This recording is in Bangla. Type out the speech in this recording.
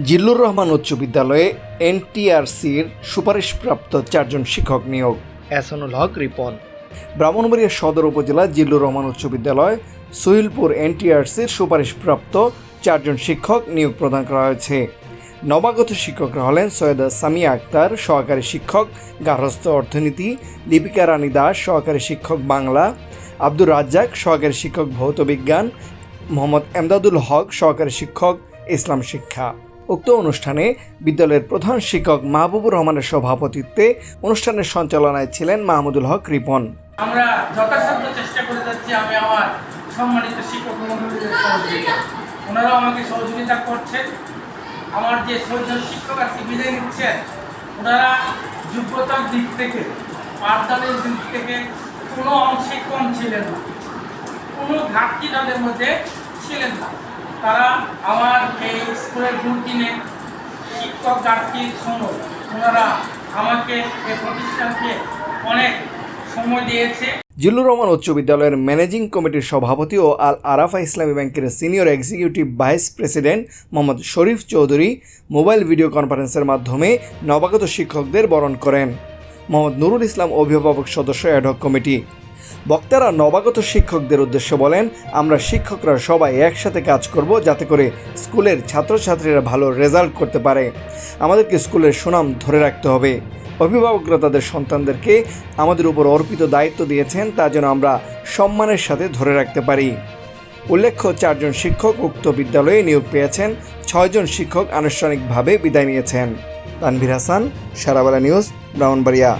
জিল্লুর রহমান উচ্চ বিদ্যালয়ে এনটিআরসির সুপারিশপ্রাপ্ত চারজন শিক্ষক নিয়োগ। এসনুল হক রিপন। ব্রাহ্মণবাড়িয়া সদর উপজেলা জিল্লুর রহমান উচ্চ বিদ্যালয় সুহিলপুর এনটিআরসির সুপারিশপ্রাপ্ত চারজন শিক্ষক নিয়োগ প্রদান করা হয়েছে। নবাগত শিক্ষকরা হলেন সৈয়দা সামিয়া আক্তার সহকারী শিক্ষক গার্হস্থ্য অর্থনীতি লিপিকা রানী দাস সহকারী শিক্ষক বাংলা আব্দুর রাজ্জাক সহকারী শিক্ষক ভৌত বিজ্ঞান মোহাম্মদ এমদাদুল হক সহকারী শিক্ষক ইসলাম শিক্ষা। উক্ত অনুষ্ঠানে বিদ্যালয়ের প্রধান শিক্ষক মাহবুবুর রহমানের সভাপতিত্বে অনুষ্ঠানের সঞ্চালনায় ছিলেন মাহমুদুল হক রিপন। আমরা যথাসাধ্য চেষ্টা করে যাচ্ছি, আমি আমার সম্মানিত শিক্ষক ওনারাও আমাকে সহযোগিতা করছেন। আমার যে শিক্ষক আছে, বিদায় নিচ্ছেন। ওনারা যোগ্যতার দিক থেকে, পাঠদানের দিক থেকে কোনো অংশে কম ছিলেন না। কোনো ঘাটতি তাদের মধ্যে ছিলেন না। তারা আমার এই স্কুলের রুটিনে শিক্ষক ঘাটতির সময় ওনারা আমাকে এই প্রতিষ্ঠানকে অনেক সময় দিয়েছে। জিল্লুর রহমান উচ্চ বিদ্যালয়ের ম্যানেজিং কমিটির সভাপতি ও আল আরাফা ইসলামী ব্যাংকের senior executive vice president Mohammad Sharif Chowdhury mobile video কনফারেন্সের মাধ্যমে নবাগত শিক্ষকদের বরণ করেন। মোহাম্মদ নুরুল ইসলাম অভিভাবক সদস্য অ্যাডহক কমিটি। বক্তারা নবাগত শিক্ষকদের উদ্দেশ্যে বলেন, আমরা শিক্ষকরা সবাই একসাথে কাজ করব যাতে করে স্কুলের ছাত্রছাত্রীরা ভালো রেজাল্ট করতে পারে। আমাদেরকে স্কুলের সুনাম ধরে রাখতে হবে। অভিভাবকরা তাদের সন্তানদেরকে আমাদের উপর অর্পিত দায়িত্ব দিয়েছেন, তা যেন আমরা সম্মানের সাথে ধরে রাখতে পারি। উল্লেখ্য, চারজন শিক্ষক উক্ত বিদ্যালয়ে নিয়োগ পেয়েছেন, ছয়জন শিক্ষক আনুষ্ঠানিকভাবে বিদায় নিয়েছেন। তানভীর হাসান, সারাবেলা নিউজ, ব্রাহ্মণবাড়িয়া।